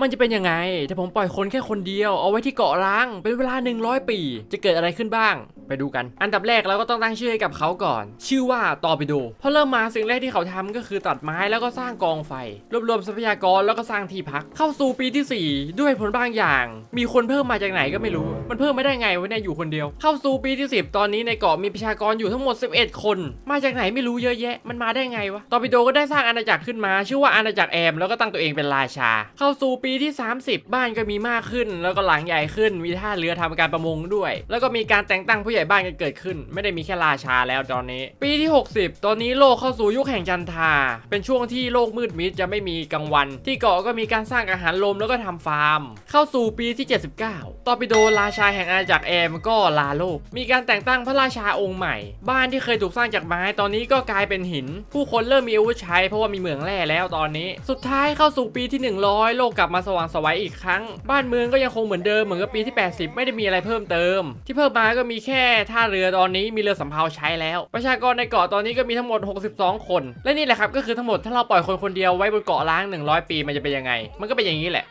มันจะเป็นยังไง ถ้าผมปล่อยคนแค่คนเดียวเอาไว้ที่เกาะร้าง เป็นเวลา 100 ปี จะเกิดอะไรขึ้นบ้าง ไปดูกัน อันดับแรกเราก็ต้องตั้งชื่อให้กับเขาก่อน ชื่อว่าตอร์ปิโดพอเริ่มมาสิ่งแรกที่เขาทำก็คือตัดไม้แล้วก็สร้างกองไฟ รวบรวมทรัพยากรแล้วก็สร้างที่พัก เข้าสู่ปีที่ 4 ด้วยผลบางอย่าง มีคนเพิ่มมาจากไหนก็ไม่รู้ มันเพิ่มไม่ได้ไงวะเนี่ยอยู่คนเดียว เข้าสู่ปีที่ 10 ตอนนี้ในเกาะมีประชากรอยู่ทั้งหมด 11 คน มาจากไหนไม่รู้เยอะแยะ มันมาได้ไงวะตอร์ปิโดก็ได้สร้างอาณาจักรขึ้นมา ชื่อว่าอาณาจักรแอมแล้วก็ตั้งตัวเองเป็นราชา เข้าสู่ปีที่ 30 บ้านก็มีมากขึ้น แล้วก็หลังใหญ่ขึ้น มีท่าเรือทำการประมงด้วย แล้วก็มีการแต่งตั้งผู้ใหญ่บ้านกันเกิดขึ้น ไม่ได้มีแค่ราชาแล้วตอนนี้ ปีที่ 60 ตอนนี้โลกเข้าสู่ยุคแห่งจันทราเป็นช่วงที่โลกมืดมิดจะไม่มีกลางวัน ที่เกาะก็มีการสร้างอาหารลมแล้วก็ทำฟาร์ม เข้าสู่ปีที่ 79 ตอปิโดราชาแห่งอาณาจักรแอมก็ลาโลก มีการแต่งตั้งพระราชาองค์ใหม่ บ้านที่เคยถูกสร้างจากไม้ตอนนี้ก็กลายเป็นหิน ผู้คนเริ่มมีอาวุธใช้เพราะว่ามีเหมืองแร่แล้วตอนนี้ สุดท้ายเข้าสู่ปีที่ 100 โลกกลับมาสว่างสวัยอีกครั้ง บ้านเมืองก็ยังคงเหมือนเดิมเหมือนกับปีที่ 80 ไม่ได้มีอะไรเพิ่มเติม ที่เพิ่มมาก็มีแค่ท่าเรือตอนนี้มีเรือสำเภาใช้แล้ว ประชากรในเกาะตอนนี้ก็มีทั้งหมด 62 คน และนี่แหละครับก็คือทั้งหมดถ้าเราปล่อยคนคนเดียวไว้บนเกาะล้าง 100 ปีมันจะเป็นยังไง มันก็เป็นอย่างนี้แหละ